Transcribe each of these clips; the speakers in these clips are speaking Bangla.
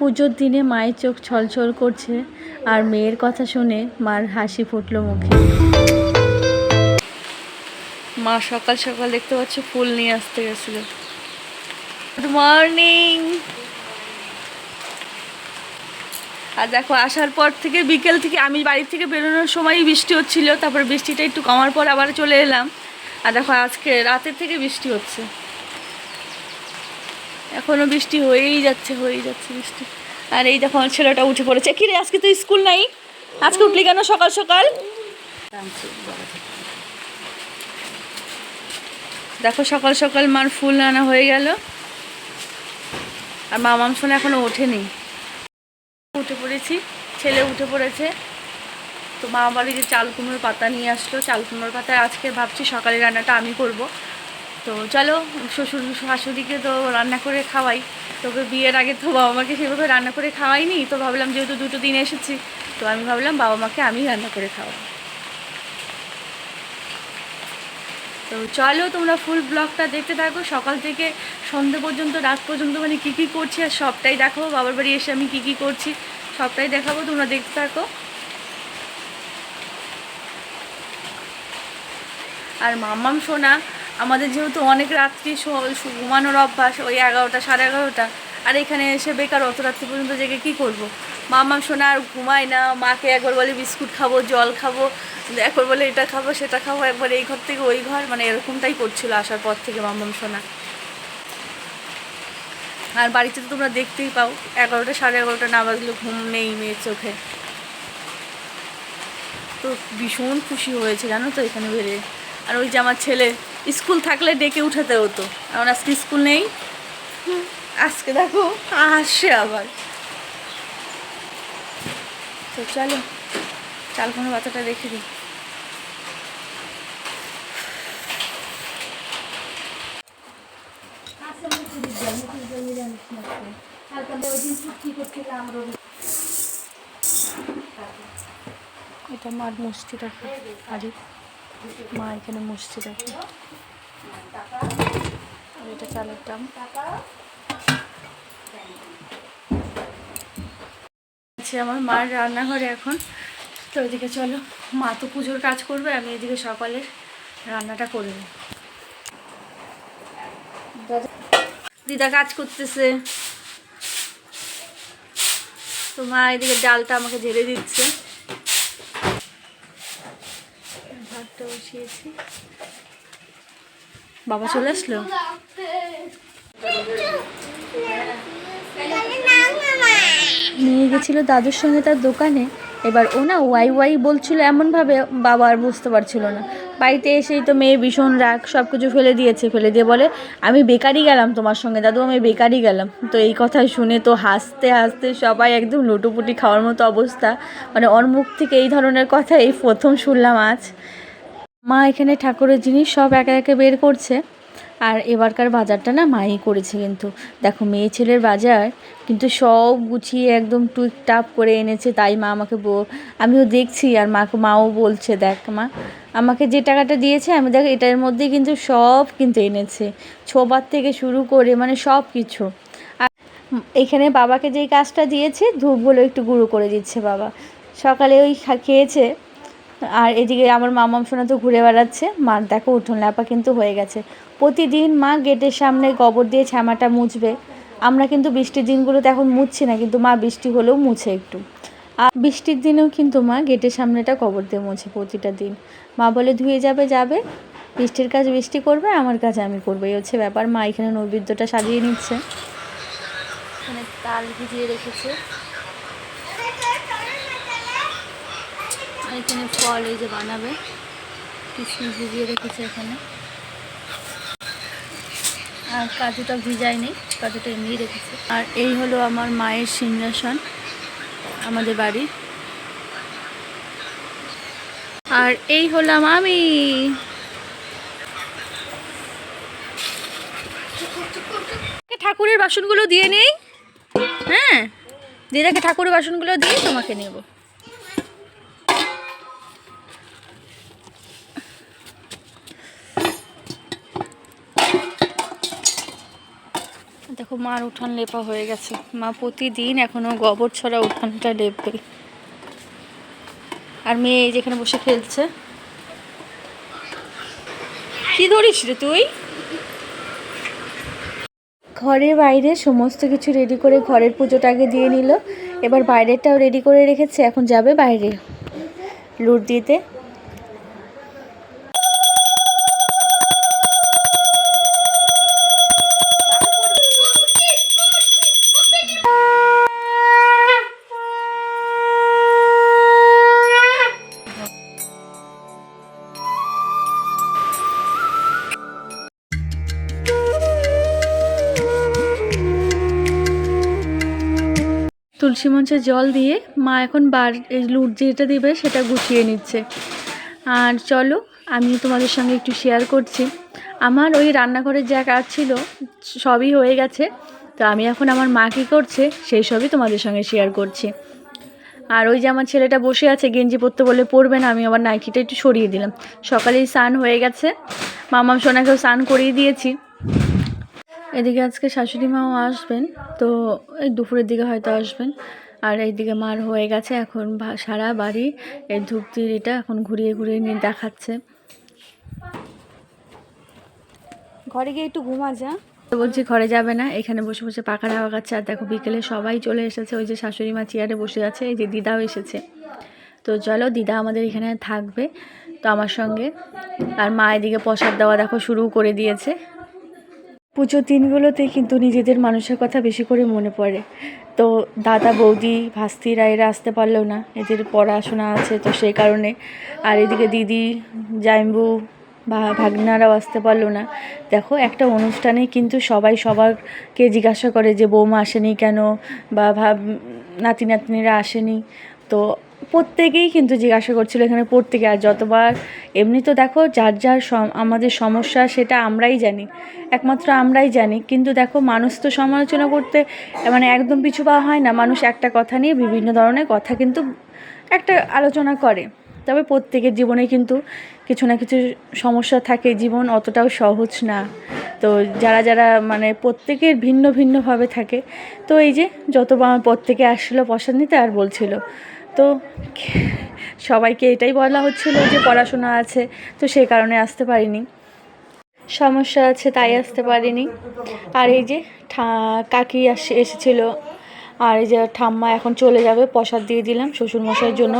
পুজোর দিনে মায়ের চোখ ছলছল করছে আর মেয়ের কথা শুনে মার হাসি ফুটলো মুখে। মা সকাল সকাল দেখতে পাচ্ছ ফুল নিয়ে আসতে গেছিল। গুড মর্নিং আর দেখো, আসার পর থেকে বিকেল থেকে আমি বাড়ির থেকে বেরোনোর সময়ই বৃষ্টি হচ্ছিল, তারপর বৃষ্টিটা একটু কমার পর আবার চলে এলাম। আর দেখো, আজকে রাতের থেকে বৃষ্টি হচ্ছে। এখনও বৃষ্টি হয়েই যাচ্ছে হয়েই যাচ্ছে বৃষ্টি। আর এই দেখো ছেলেটা উঠে পড়েছে। কিরে, আজকে তো স্কুল নাই? আজকে উঠলি কেন সকাল সকাল? দেখো, সকাল সকাল মার ফুল আনা হয়ে গেল। আর মামাম শোনা এখনও ওঠেনি। উঠে পড়েছি, ছেলে উঠে পড়েছে। তো মা বাড়ি যে চাল কুমড়োর পাতা নিয়ে আসলো। চাল কুমড়োর পাতা আজকে ভাবছি সকালে রান্নাটা আমি করব। তো চলো, শ্বশুর শাশুড়িকে তো রান্না করে খাওয়াই। তবে বিয়ের আগে তো বাবা মাকে সেভাবে রান্না করে খাওয়াইনি, তো ভাবলাম যেহেতু দুটো দিন এসেছি, তো আমি ভাবলাম বাবা মাকে আমি রান্না করে খাওয়াই। তো চলো তোমরা ফুল ব্লগটা দেখতে থাকো, সকাল থেকে সন্ধে পর্যন্ত, রাত পর্যন্ত মানে কী কী করছি আর সবটাই দেখাবো বাবার বাড়ি এসে আমি কী কী করছি, সবটাই দেখাবো, তোমরা দেখতে থাকো। আর মাম্মাম, সোনা আমাদের যেহেতু অনেক রাত্রি ঘুমানোর অভ্যাস, ওই এগারোটা, সাড়ে এগারোটা, আর এখানে এসে বেকার অত রাত্রি পর্যন্ত জেগে কী করব? মাম্মাম সোনা আর ঘুমায় না, মাকে একবার বলে বিস্কুট খাব, জল খাব, একবার বলে এটা খাব, সেটা খাব, একবার এই ঘর থেকে ওই ঘর মানে এরকমটাই করছিল আসার পর থেকে মাম্মাম সোনা। আর বাড়িতে তো তোমরা দেখতেই পাও, এগারোটা, সাড়ে এগারোটা না বাজলে ঘুম নেই মেয়ের চোখে। তো ভীষণ খুশি হয়েছে, জানো তো, এখানে বেরিয়ে। আর ওই যে আমার ছেলে স্কুল থাকলে ডেকে উঠাতে হতো। এখন আজকে স্কুল নেই। আজকে দেখো, আসে আবার। তো চলো, চালকোনা বাচ্চাটা রেখে দিই। এটা মার মুষ্টি রাখে আরে মা এখানে রাখে আর এটা চালের দাম। আছে আমার মার রান্নাঘরে এখন। তো ওইদিকে চলো, মা তো পুজোর কাজ করবে, আমি এদিকে সকালের রান্নাটা করে নিই দিদা কাজ করতেছে। তো মা এদিকে ডালটা আমাকে ঝেড়ে দিচ্ছে। বসিয়েছি। বাবা চলে আসলো? নিয়ে গেছিল দাদুর সঙ্গে তার দোকানে। এবার ও না ওয়াই ওয়াই বলছিল এমনভাবে, বাবা আর বুঝতে পারছিল না। বাড়িতে এসেই তো মেয়ে ভীষণ রাগ সব কিছু ফেলে দিয়েছে, ফেলে দিয়ে বলে, আমি বেকারই গেলাম তোমার সঙ্গে, দাদু, আমি বেকারই গেলাম। তো এই কথা শুনে তো হাসতে হাসতে সবাই একদম লুটোপুটি খাওয়ার মতো অবস্থা। মানে ওর মুখ থেকে এই ধরনের কথা এই প্রথম শুনলাম আজ। মা এখানে ঠাকুরের জিনিস সব একে একে বের করছে। আর এবারকার বাজারটা না মাই করেছে কিন্তু। দেখো, মেয়ে ছেলের বাজার কিন্তু সব গুছিয়ে একদম টুইক টাপ করে এনেছে, তাই মা আমাকে আমিও দেখছি আর মাকে, মাও বলছে, দেখ মা, আমাকে যে টাকাটা দিয়েছে, আমি দেখ, এটার মধ্যে কিন্তু সব কিন্তু এনেছে। ছোবার থেকে শুরু করে মানে সব কিছু। আর এখানে বাবাকে যেই কাজটা দিয়েছে ধূপগুলো একটু গুঁড়ো করে দিচ্ছে বাবা। সকালে ওই খেয়েছে। আর এদিকে আমার মামাম সোনা তো ঘুরে বেড়াচ্ছে। মার দেখো উঠোন ল্যাপা কিন্তু হয়ে গেছে। প্রতিদিন মা গেটের সামনে গোবর দিয়ে ছ্যামাটা মুছবে। আমরা কিন্তু বৃষ্টির দিনগুলোতে এখন মুছছি না, কিন্তু মা বৃষ্টি হলেও মুছে একটু। আর বৃষ্টির দিনেও কিন্তু মা গেটের সামনেটা কবর দিয়ে মুছে প্রতিটা দিন। মা বলে, ধুয়ে যাবে যাবে। বৃষ্টির কাজ বৃষ্টি করবে, আমার কাজ আমি করব। এই হচ্ছে ব্যাপার। মা এখানে নৈবেদ্যটা সাজিয়ে নিচ্ছে। তাল ভিজিয়ে রেখেছে। এখানে ফল এই যে বানাবে। কিশমিশ ভিজিয়ে রেখেছে এখানে। আর কাজুটা ভিজায়নি, কাজুটা এমনিই রেখেছে। আর এই হলো আমার মায়ের সিংহাসন, আমাদের বাড়ি। আর এই হলাম আমি ঠাকুরের বাসনগুলো দিয়ে নেই? হ্যাঁ? দিদাকে ঠাকুরের বাসনগুলো দিয়ে তোমাকে নেব। দেখো, মার উঠান লেপা হয়ে গেছে। মা প্রতিদিন এখনও গোবর ছড়া উঠানটা লেপবে আর মেয়ে যেখানে বসে খেলছে। কি ধরিস রে তুই? ঘরে বাইরে সমস্ত কিছু রেডি করে ঘরের পুজোটাকে দিয়ে নিল। এবার বাইরেরটাও রেডি করে রেখেছে, এখন যাবে বাইরে। লুট দিতে। মঞ্চে জল দিয়ে মা এখন বার, এই লুট যেটা দেবে সেটা গুছিয়ে নিচ্ছে। আর চলো আমি তোমাদের সঙ্গে একটু শেয়ার করছি। আমার ওই রান্নাঘরের যা কাজ ছিল, সবই হয়ে গেছে। তো আমি এখন আমার মা কী করছে, সেই সবই তোমাদের সঙ্গে শেয়ার করছি। আর ওই যে আমার ছেলেটা বসে আছে, গেঞ্জি পরতে বলে পরবে না, আমি আবার নাইটিটা একটু সরিয়ে দিলাম। সকালেই স্নান হয়ে গেছে। মামাম সোনাকেও স্নান করিয়ে দিয়েছি। এদিকে আজকে শাশুড়ি মাও আসবেন তো এই দুপুরের দিকে হয়তো আসবেন। আর এইদিকে মার হয়ে গেছে এখন সারা বাড়ি এই ধূপতিরিটা এখন ঘুরিয়ে ঘুরিয়ে নিয়ে দেখাচ্ছে। ঘরে গিয়ে একটু ঘুমা যা। তো বলছি ঘরে যাবে না এখানে বসে বসে পাখার হাওয়া খাচ্ছে। আর দেখো বিকেলে সবাই চলে এসেছে ওই যে শাশুড়ি মা চেয়ারে বসে আছে এই যে দিদাও এসেছে। তো চলো দিদা আমাদের এখানে থাকবে তো আমার সঙ্গে। আর মা এদিকে প্রসাদ দেওয়া দেখো শুরু করে দিয়েছে। পুজোর দিনগুলোতে কিন্তু নিজেদের মানুষের কথা বেশি করে মনে পড়ে। তো দাদা, বৌদি, ভাস্তিরা এরা আসতে পারল না। এদের পড়াশোনা আছে তো সেই কারণে। আর এদিকে দিদি, জাইম্বু বা ভাগনারাও আসতে পারল না। দেখো, একটা অনুষ্ঠানে কিন্তু সবাই সবারকে জিজ্ঞাসা করে যে, বৌমা আসেনি কেন? বা ভাব নাতি নাতনিরা আসেনি। তো প্রত্যেকেই কিন্তু জিজ্ঞাসা করছিল এখানে প্রত্যেকে আর যতবার, এমনি তো দেখো যার যার আমাদের সমস্যা সেটা আমরাই জানি, একমাত্র আমরাই জানি, কিন্তু দেখো মানুষ তো সমালোচনা করতে মানে একদম পিছু পাওয়া হয় না, মানুষ একটা কথা নিয়ে বিভিন্ন ধরনের কথা কিন্তু একটা আলোচনা করে, তবে প্রত্যেকের জীবনে কিন্তু কিছু না কিছু সমস্যা থাকে, জীবন অতটাও সহজ না, তো যারা যারা মানে প্রত্যেকের ভিন্ন ভিন্নভাবে থাকে, তো এই যে যতবার প্রত্যেকে আসছিল প্রসাদ নিতে আর বলছিল তো সবাইকে এটাই বলা হচ্ছিল যে পড়াশোনা আছে, তো সেই কারণে আসতে পারিনি। সমস্যা আছে, তাই আসতে পারিনি। আর এই যে কাকি এসেছিল, আর এই যে ঠাম্মা এখন চলে যাবে, প্রসাদ দিয়ে দিলাম শ্বশুরমশাইয়ের জন্য।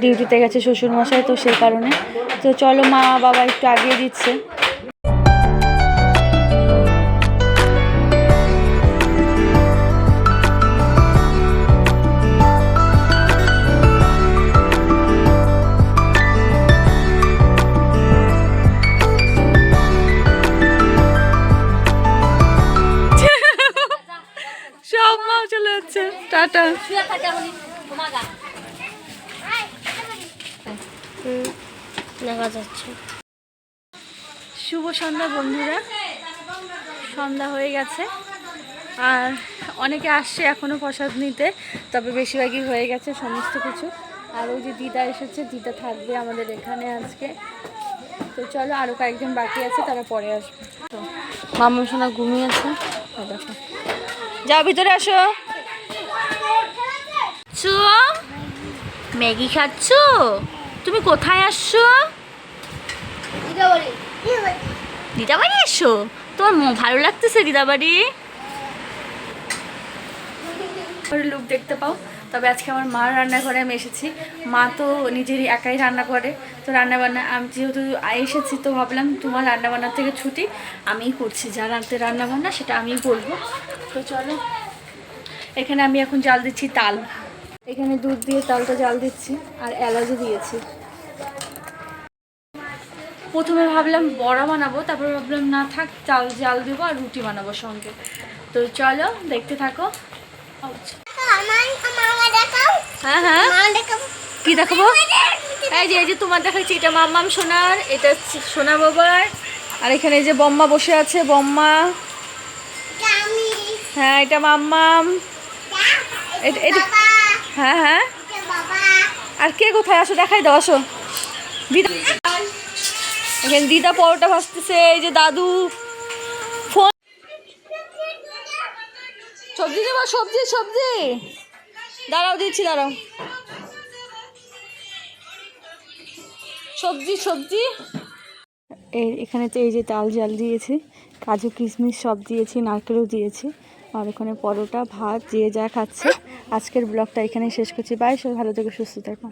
ডিউটিতে গেছে শ্বশুরমশাই তো সেই কারণে। তো চলো মা বাবা একটু আগিয়ে দিচ্ছে। টাটা। দেখা যাচ্ছে। শুভ সন্ধ্যা বন্ধুরা। সন্ধ্যা হয়ে গেছে। আর অনেকে আসছে এখনও প্রসাদ নিতে তবে বেশিরভাগই হয়ে গেছে সমস্ত কিছু। আর ওই যে দিদা এসেছে দিদা থাকবে আমাদের এখানে আজকে। তো চলো আরও কয়েকজন বাকি আছে তারা পরে আসবে। তো মামা সোনা ঘুমিয়েছে। দেখো। যাও ভিতরে আসো। চু ম্যাগি খাচ্ছ? তুমি কোথায় আসছো? দিদাবাড়ি। এসো তোমার ম- ভালো লাগতেছে দিদাবাড়ি? লুক দেখতে পাও। তবে আজকে আমার মার রান্নাঘরে আমি এসেছি। মা তো নিজেরই একাই রান্না করে। তো রান্না বান্না আমি যেহেতু এসেছি তো ভাবলাম তোমার রান্না বান্নার থেকে ছুটি। আমিই করছি। যা রাঁধতে রান্না বান্না সেটা আমিই বলব। তো চলো। এখানে আমি এখন জাল দিচ্ছি তাল। এখানে দুধ দিয়ে তালটা জাল দিচ্ছি আর এলাচও দিয়েছি। প্রথমে ভাবলাম বড়া বানাবো তারপর ভাবলাম না থাক চাল জাল দেবো আর রুটি বানাবো সঙ্গে। তো চলো দেখতে থাকো। হ্যাঁ হ্যাঁ। কি দেখাবো? এই যে এই যে তোমার দেখাচ্ছি এটা মাম্মাম সোনার এটা হচ্ছে সোনা বাবার আর এখানে এই যে বম্মা বসে আছে বম্মা। হ্যাঁ এটা মাম্মাম। এটা এটা হ্যাঁ হ্যাঁ। আর কে কোথায়? আসো, দেখাই দাও, আসো। দিদা এখানে দিদা পরোটা ভাজতেছে, এই যে দাদু। ফোন সবজি নেব সবজি সবজি। দাঁড়াও, দিচ্ছি, দাঁড়াও। সবজি সবজি। এখানে তো এই যে তাল জাল দিয়েছি, কাজু কিশমিশ সব দিয়েছি, নারকেলও দিয়েছি। আর ওখানে পরোটা, ভাত, যে যা খাচ্ছে। আজকের ব্লগটা এখানেই শেষ করছি। বাই, সবাই ভালো থেকে, সুস্থ থাকো।